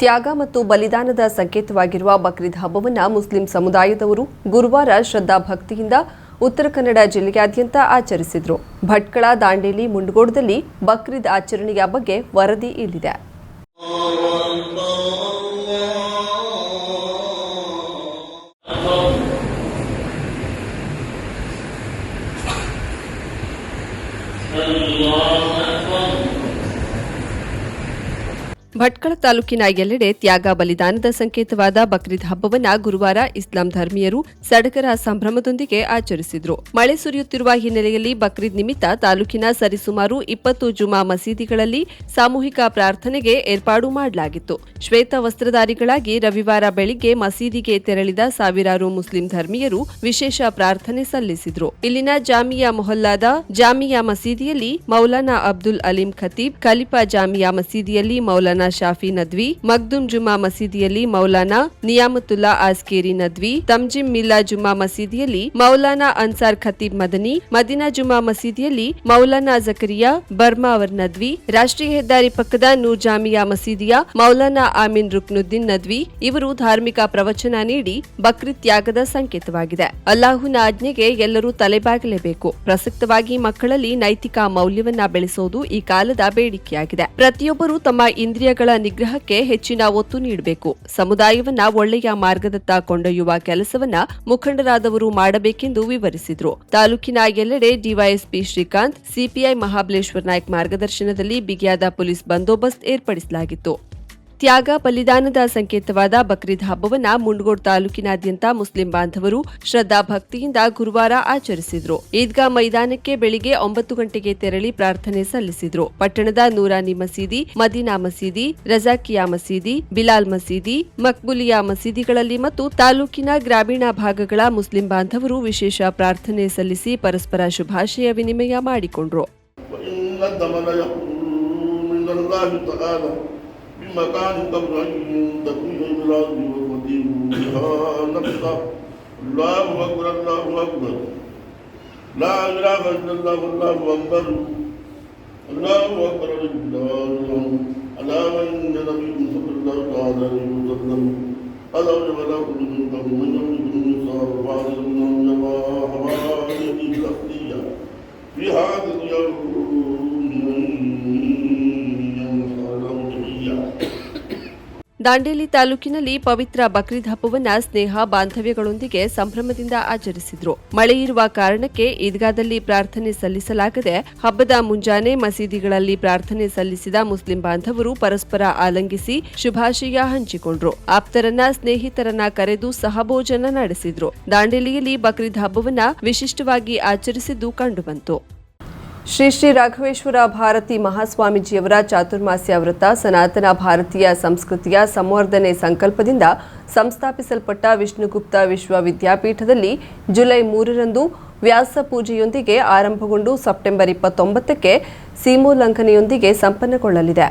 ತ್ಯಾಗ ಮತ್ತು ಬಲಿದಾನದ ಸಂಕೇತವಾಗಿರುವ ಬಕ್ರೀದ್ ಹಬ್ಬವನ್ನು ಮುಸ್ಲಿಂ ಸಮುದಾಯದವರು ಗುರುವಾರ ಶ್ರದ್ಧಾ ಭಕ್ತಿಯಿಂದ ಉತ್ತರ ಕನ್ನಡ ಜಿಲ್ಲೆಯಾದ್ಯಂತ ಆಚರಿಸಿದರು. ಭಟ್ಕಳ, ದಾಂಡೇಲಿ, ಮುಂಡಗೋಡದಲ್ಲಿ ಬಕ್ರೀದ್ ಆಚರಣೆಯ ಬಗ್ಗೆ ವರದಿ ಇಲ್ಲಿದೆ. ಭಟ್ಕಳ ತಾಲೂಕಿನ ಎಲ್ಲೆಡೆ ತ್ಯಾಗ ಬಲಿದಾನದ ಸಂಕೇತವಾದ ಬಕ್ರೀದ್ ಹಬ್ಬವನ್ನ ಗುರುವಾರ ಇಸ್ಲಾಂ ಧರ್ಮೀಯರು ಸಡಗರ ಸಂಭ್ರಮದೊಂದಿಗೆ ಆಚರಿಸಿದ್ರು. ಮಳೆ ಸುರಿಯುತ್ತಿರುವ ಹಿನ್ನೆಲೆಯಲ್ಲಿ ಬಕ್ರೀದ್ ನಿಮಿತ್ತ ತಾಲೂಕಿನ ಸರಿಸುಮಾರು ಇಪ್ಪತ್ತು ಜುಮಾ ಮಸೀದಿಗಳಲ್ಲಿ ಸಾಮೂಹಿಕ ಪ್ರಾರ್ಥನೆಗೆ ಏರ್ಪಾಡು ಮಾಡಲಾಗಿತ್ತು. ಶ್ವೇತ ವಸ್ತ್ರಧಾರಿಗಳಾಗಿ ರವಿವಾರ ಬೆಳಿಗ್ಗೆ ಮಸೀದಿಗೆ ತೆರಳಿದ ಸಾವಿರಾರು ಮುಸ್ಲಿಂ ಧರ್ಮೀಯರು ವಿಶೇಷ ಪ್ರಾರ್ಥನೆ ಸಲ್ಲಿಸಿದ್ರು. ಇಲ್ಲಿನ ಜಾಮಿಯಾ ಮೊಹಲ್ಲಾದ ಜಾಮಿಯಾ ಮಸೀದಿಯಲ್ಲಿ ಮೌಲಾನಾ ಅಬ್ದುಲ್ ಅಲೀಂ ಖತೀಬ್, ಖಲೀಫಾ ಜಾಮಿಯಾ ಮಸೀದಿಯಲ್ಲಿ ಮೌಲಾನಾ ಶಾಫಿ ನದ್ವಿ ಮಗ್ದುಮ್ ಜುಮಾ ಮಸೀದಿಯಲ್ಲಿ ಮೌಲಾನಾ ನಿಯಾಮತುಲ್ಲಾ ಆಸ್ಕೇರಿ ನದ್ವಿ ತಮ್ಜಿಮ್ ಮಿಲ್ಲಾ ಜುಮಾ ಮಸೀದಿಯಲ್ಲಿ ಮೌಲಾನಾ ಅನ್ಸಾರ್ ಖತೀಬ್ ಮದನಿ, ಮದಿನಾ ಜುಮಾ ಮಸೀದಿಯಲ್ಲಿ ಮೌಲಾನಾ ಜಕರಿಯಾ ಬರ್ಮಾ ಅವರ್ ನದ್ವಿ, ರಾಷ್ಟ್ರೀಯ ಹೆದ್ದಾರಿ ಪಕ್ಕದ ನೂರ್ ಜಾಮಿಯಾ ಮಸೀದಿಯ ಮೌಲಾನಾ ಆಮಿನ್ ರುಕ್ನುದ್ದೀನ್ ನದ್ವಿ ಇವರು ಧಾರ್ಮಿಕ ಪ್ರವಚನ ನೀಡಿ ಬಕ್ರೀದ್ ತ್ಯಾಗದ ಸಂಕೇತವಾಗಿದೆ. ಅಲ್ಲಾಹುನ ಆಜ್ಞೆಗೆ ಎಲ್ಲರೂ ತಲೆಬಾಗಲೇಬೇಕು. ಪ್ರಸಕ್ತವಾಗಿ ಮಕ್ಕಳಲ್ಲಿ ನೈತಿಕ ಮೌಲ್ಯವನ್ನ ಬೆಳೆಸೋದು ಈ ಕಾಲದ ಬೇಡಿಕೆಯಾಗಿದೆ. ಪ್ರತಿಯೊಬ್ಬರು ತಮ್ಮ ಇಂದ್ರಿಯಗಳ ನಿಗ್ರಹಕ್ಕೆ ಹೆಚ್ಚಿನ ಒತ್ತು ನೀಡಬೇಕು. ಸಮುದಾಯವನ್ನ ಒಳ್ಳೆಯ ಮಾರ್ಗದತ್ತ ಕೊಂಡೊಯ್ಯುವ ಕೆಲಸವನ್ನ ಮುಖಂಡರಾದವರು ಮಾಡಬೇಕೆಂದು ವಿವರಿಸಿದರು. ತಾಲೂಕಿನ ಎಲ್ಲೆಡೆ ಡಿವೈಎಸ್ಪಿ ಶ್ರೀಕಾಂತ್, ಸಿಪಿಐ ಮಹಾಬಲೇಶ್ವರ್ ನಾಯ್ಕ ಮಾರ್ಗದರ್ಶನದಲ್ಲಿ ಬಿಗಿಯಾದ ಪೊಲೀಸ್ ಬಂದೋಬಸ್ತ್ ಏರ್ಪಡಿಸಲಾಗಿತ್ತು. ತ್ಯಾಗ ಬಲಿದಾನದ ಸಂಕೇತವಾದ ಬಕ್ರೀದ್ ಹಬ್ಬವನ್ನ ಮುಂಡಗೋಡ್ ತಾಲೂಕಿನಾದ್ಯಂತ ಮುಸ್ಲಿಂ ಬಾಂಧವರು ಶ್ರದ್ಧಾ ಭಕ್ತಿಯಿಂದ ಗುರುವಾರ ಆಚರಿಸಿದ್ರು. ಈದ್ಗಾ ಮೈದಾನಕ್ಕೆ ಬೆಳಿಗ್ಗೆ ಒಂಬತ್ತು ಗಂಟೆಗೆ ತೆರಳಿ ಪ್ರಾರ್ಥನೆ ಸಲ್ಲಿಸಿದ್ರು. ಪಟ್ಟಣದ ನೂರಾನಿ ಮಸೀದಿ, ಮದೀನಾ ಮಸೀದಿ, ರಜಾಕಿಯಾ ಮಸೀದಿ, ಬಿಲಾಲ್ ಮಸೀದಿ, ಮಕ್ಬುಲಿಯಾ ಮಸೀದಿಗಳಲ್ಲಿ ಮತ್ತು ತಾಲೂಕಿನ ಗ್ರಾಮೀಣ ಭಾಗಗಳ ಮುಸ್ಲಿಂ ಬಾಂಧವರು ವಿಶೇಷ ಪ್ರಾರ್ಥನೆ ಸಲ್ಲಿಸಿ ಪರಸ್ಪರ ಶುಭಾಶಯ ವಿನಿಮಯ ಮಾಡಿಕೊಂಡ್ರು. وإن الدم ليخرج الله تكون الأرض وقديم بها نفسه الله أكبر الله أكبر لا إله إلا الله والله أكبر. الله أكبر لله ألا وإن نبي صلى الله عليه وسلم ألا ولا كل منكم من يملك النصار وعلى من يرى حوالي الأخلية في هذا اليوم ದಾಂಡೇಲಿ ತಾಲೂಕಿನಲ್ಲಿ ಪವಿತ್ರ ಬಕ್ರೀದ್ ಹಬ್ಬವನ್ನ ಸ್ನೇಹ ಬಾಂಧವ್ಯಗಳೊಂದಿಗೆ ಸಂಭ್ರಮದಿಂದ ಆಚರಿಸಿದ್ರು. ಮಳೆಯಿರುವ ಕಾರಣಕ್ಕೆ ಈದ್ಗಾದಲ್ಲಿ ಪ್ರಾರ್ಥನೆ ಸಲ್ಲಿಸಲಾಗದೆ ಹಬ್ಬದ ಮುಂಜಾನೆ ಮಸೀದಿಗಳಲ್ಲಿ ಪ್ರಾರ್ಥನೆ ಸಲ್ಲಿಸಿದ ಮುಸ್ಲಿಂ ಬಾಂಧವರು ಪರಸ್ಪರ ಆಲಂಗಿಸಿ ಶುಭಾಶಯ ಹಂಚಿಕೊಂಡ್ರು. ಆಪ್ತರನ್ನ ಸ್ನೇಹಿತರನ್ನ ಕರೆದು ಸಹಭೋಜನ ನಡೆಸಿದ್ರು. ದಾಂಡೇಲಿಯಲ್ಲಿ ಬಕ್ರೀದ್ ಹಬ್ಬವನ್ನ ವಿಶಿಷ್ಟವಾಗಿ ಆಚರಿಸಿದ್ದು ಕಂಡುಬಂತು. ಶ್ರೀ ಶ್ರೀ ರಾಘವೇಶ್ವರ ಭಾರತಿ ಮಹಾಸ್ವಾಮೀಜಿಯವರ ಚಾತುರ್ಮಾಸ್ಯ ವೃತ್ತ ಸನಾತನ ಭಾರತೀಯ ಸಂಸ್ಕೃತಿಯ ಸಂವರ್ಧನೆ ಸಂಕಲ್ಪದಿಂದ ಸಂಸ್ಥಾಪಿಸಲ್ಪಟ್ಟ ವಿಷ್ಣುಗುಪ್ತ ವಿಶ್ವವಿದ್ಯಾಪೀಠದಲ್ಲಿ ಜುಲೈ ಮೂರರಂದು ವ್ಯಾಸ ಪೂಜೆಯೊಂದಿಗೆ ಆರಂಭಗೊಂಡು ಸೆಪ್ಟೆಂಬರ್ ಇಪ್ಪತ್ತೊಂಬತ್ತಕ್ಕೆ ಸೀಮೋಲ್ಲಂಘನೆಯೊಂದಿಗೆ ಸಂಪನ್ನಗೊಳ್ಳಲಿದೆ.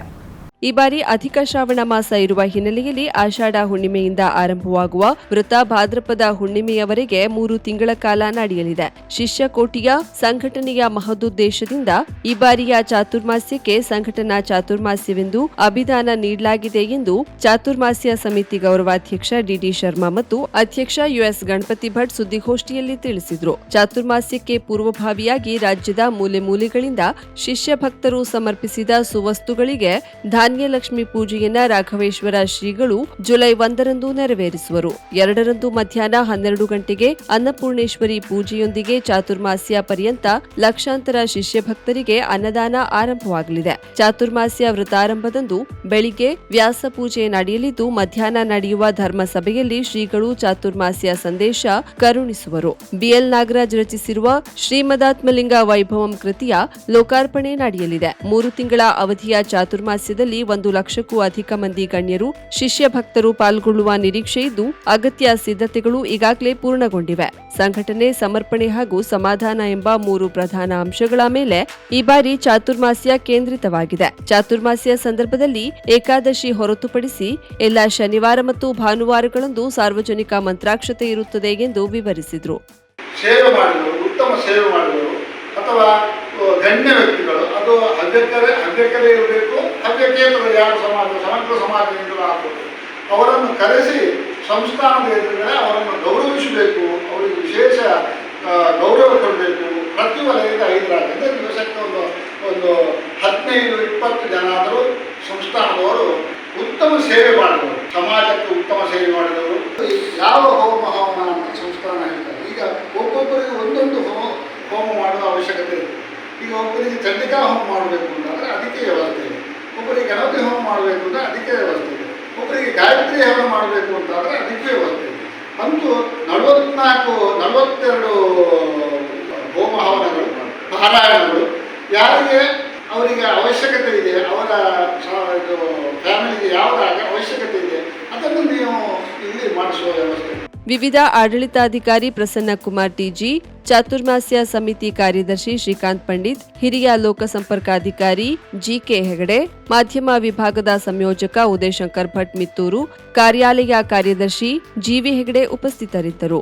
ಈ ಬಾರಿ ಅಧಿಕ ಶ್ರಾವಣ ಮಾಸ ಇರುವ ಹಿನ್ನೆಲೆಯಲ್ಲಿ ಆಷಾಢ ಹುಣ್ಣಿಮೆಯಿಂದ ಆರಂಭವಾಗುವ ವೃತ ಭಾದ್ರಪದ ಹುಣ್ಣಿಮೆಯವರೆಗೆ ಮೂರು ತಿಂಗಳ ಕಾಲ ನಡೆಯಲಿದೆ. ಶಿಷ್ಯ ಕೋಟಿಯ ಸಂಘಟನೆಯ ಮಹದುದ್ದೇಶದಿಂದ ಈ ಬಾರಿಯ ಚಾತುರ್ಮಾಸ್ಯಕ್ಕೆ ಸಂಘಟನಾ ಚಾತುರ್ಮಾಸ್ಯವೆಂದು ಅಭಿದಾನ ನೀಡಲಾಗಿದೆ ಎಂದು ಚಾತುರ್ಮಾಸ್ಯ ಸಮಿತಿ ಗೌರವಾಧ್ಯಕ್ಷ ಡಿಡಿ ಶರ್ಮಾ ಮತ್ತು ಅಧ್ಯಕ್ಷ ಯುಎಸ್ ಗಣಪತಿ ಭಟ್ ಸುದ್ದಿಗೋಷ್ಠಿಯಲ್ಲಿ ತಿಳಿಸಿದರು. ಚಾತುರ್ಮಾಸ್ಯಕ್ಕೆ ಪೂರ್ವಭಾವಿಯಾಗಿ ರಾಜ್ಯದ ಮೂಲೆ ಮೂಲೆಗಳಿಂದ ಶಿಷ್ಯ ಭಕ್ತರು ಸಮರ್ಪಿಸಿದ ಸುವಸ್ತುಗಳಿಗೆ ಧಾನ್ಯಲಕ್ಷ್ಮಿ ಪೂಜೆಯನ್ನ ರಾಘವೇಶ್ವರ ಶ್ರೀಗಳು ಜುಲೈ ಒಂದರಂದು ನೆರವೇರಿಸುವರು. ಎರಡರಂದು ಮಧ್ಯಾಹ್ನ ಹನ್ನೆರಡು ಗಂಟೆಗೆ ಅನ್ನಪೂರ್ಣೇಶ್ವರಿ ಪೂಜೆಯೊಂದಿಗೆ ಚಾತುರ್ಮಾಸ್ಯ ಪರ್ಯಂತ ಲಕ್ಷಾಂತರ ಶಿಷ್ಯ ಭಕ್ತರಿಗೆ ಅನ್ನದಾನ ಆರಂಭವಾಗಲಿದೆ. ಚಾತುರ್ಮಾಸ್ಯ ವೃತಾರಂಭದಂದು ಬೆಳಿಗ್ಗೆ ವ್ಯಾಸ ಪೂಜೆ ನಡೆಯಲಿದ್ದು, ಮಧ್ಯಾಹ್ನ ನಡೆಯುವ ಧರ್ಮಸಭೆಯಲ್ಲಿ ಶ್ರೀಗಳು ಚಾತುರ್ಮಾಸ್ಯ ಸಂದೇಶ ಕರುಣಿಸುವರು. ಬಿಎಲ್ ನಾಗರಾಜ್ ರಚಿಸಿರುವ ಶ್ರೀಮದಾತ್ಮಲಿಂಗ ವೈಭವಂ ಕೃತಿಯ ಲೋಕಾರ್ಪಣೆ ನಡೆಯಲಿದೆ. ಮೂರು ತಿಂಗಳ ಅವಧಿಯ ಚಾತುರ್ಮಾಸ್ಯದಲ್ಲಿ ಒಂದು ಲಕ್ಷಕ್ಕೂ ಅಧಿಕ ಮಂದಿ ಗಣ್ಯರು, ಶಿಷ್ಯ ಭಕ್ತರು ಪಾಲ್ಗೊಳ್ಳುವ ನಿರೀಕ್ಷೆ ಇದ್ದು ಅಗತ್ಯ ಸಿದ್ಧತೆಗಳು ಈಗಾಗಲೇ ಪೂರ್ಣಗೊಂಡಿವೆ. ಸಂಘಟನೆ ಸಮರ್ಪಣೆ ಹಾಗೂ ಸಮಾಧಾನ ಎಂಬ ಮೂರು ಪ್ರಧಾನ ಅಂಶಗಳ ಮೇಲೆ ಈ ಬಾರಿ ಚಾತುರ್ಮಾಸ್ಯ ಕೇಂದ್ರಿತವಾಗಿದೆ. ಚಾತುರ್ಮಾಸ್ಯ ಸಂದರ್ಭದಲ್ಲಿ ಏಕಾದಶಿ ಹೊರತುಪಡಿಸಿ ಎಲ್ಲ ಶನಿವಾರ ಮತ್ತು ಭಾನುವಾರಗಳಂದು ಸಾರ್ವಜನಿಕ ಮಂತ್ರಾಕ್ಷತೆ ಇರುತ್ತದೆ ಎಂದು ವಿವರಿಸಿದರು. ಸೇವೆ ಮಾಡಿದವರು, ಉತ್ತಮ ಸೇವೆ ಮಾಡಿದವರು ಅಥವಾ ಗಣ್ಯ ವ್ಯಕ್ತಿಗಳು, ಅದು ಅಧ್ಯಕ್ಷರೇ ಅಧ್ಯಕ್ಷರೇ ಇರಬೇಕು ಹವ್ಯಕೇತರು ಯಾರು ಸಮಾಜ, ಸಮಗ್ರ ಸಮಾಜ ಎಂದು ಅವರನ್ನು ಕರೆಸಿ ಸಂಸ್ಥಾನದ ಎದುರುಗಡೆ ಅವರನ್ನು ಗೌರವಿಸಬೇಕು, ಅವರಿಗೆ ವಿಶೇಷ ಗೌರವ ಕೊಡಬೇಕು. ಪ್ರತಿ ವಲಯದ ಐದು ರಾಜ್ಯದ ದಿವಸಕ್ಕೆ ಒಂದು ಒಂದು ಹದಿನೈದು, ಇಪ್ಪತ್ತು ಜನ ಆದರೂ ಸಂಸ್ಥಾನದವರು ಉತ್ತಮ ಸೇವೆ ಮಾಡಿದವರು. ಸಮಾಜಕ್ಕೆ ಉತ್ತಮ ಸೇವೆ ಮಾಡಿದವರು. ಯಾವ ಹೋಮ ಹವನ ಅಂತ ಸಂಸ್ಥಾನ ಹೇಳ್ತಾರೆ. ಈಗ ಒಬ್ಬೊಬ್ಬರಿಗೆ ಒಂದೊಂದು ಹೋಮ ಹೋಮ ಮಾಡುವ ಅವಶ್ಯಕತೆ ಇದೆ. ಈಗ ಒಬ್ಬರಿಗೆ ಚಂಡಿಕಾ ಹೋಮ ಮಾಡಬೇಕು ಅಂತಂದರೆ ಅದಕ್ಕೆ ಗಣಪತಿ ಹೋಮ ಮಾಡಬೇಕು ಅಂದರೆ ಅದಕ್ಕೆ ವ್ಯವಸ್ಥೆ ಇದೆ. ಒಬ್ಬರಿಗೆ ಗಾಯತ್ರಿ ಹವನ ಮಾಡಬೇಕು ಅಂತಾದರೆ ಅದಕ್ಕೆ ವ್ಯವಸ್ಥೆ ಇದೆ. ಅಂತೂ ನಲವತ್ನಾಲ್ಕು, ನಲವತ್ತೆರಡು ಹೋಮ ಹವನಗಳು, ಪಾರಾಯಣಗಳು, ಯಾರಿಗೆ ಅವರಿಗೆ ಅವಶ್ಯಕತೆ ಇದೆ, ಅವರ ಇದು ಫ್ಯಾಮಿಲಿಗೆ ಯಾವುದಾಗ ಅವಶ್ಯಕತೆ ಇದೆ, ಅದನ್ನು ನೀವು ಇಲ್ಲಿ ಮಾಡಿಸುವ ವ್ಯವಸ್ಥೆ ವಿವಿಧ ಆಡಳಿತಾಧಿಕಾರಿ ಪ್ರಸನ್ನ ಕುಮಾರ್ ಟಿಜಿ, ಚಾತುರ್ಮಾಸ್ಯ ಸಮಿತಿ ಕಾರ್ಯದರ್ಶಿ ಶ್ರೀಕಾಂತ್ ಪಂಡಿತ್, ಹಿರಿಯ ಲೋಕಸಂಪರ್ಕಾಧಿಕಾರಿ ಜಿಕೆ ಹೆಗಡೆ, ಮಾಧ್ಯಮ ವಿಭಾಗದ ಸಂಯೋಜಕ ಉದಯಶಂಕರ್ ಭಟ್ ಮಿತ್ತೂರು, ಕಾರ್ಯಾಲಯ ಕಾರ್ಯದರ್ಶಿ ಜಿವಿ ಹೆಗಡೆ ಉಪಸ್ಥಿತರಿದ್ದರು.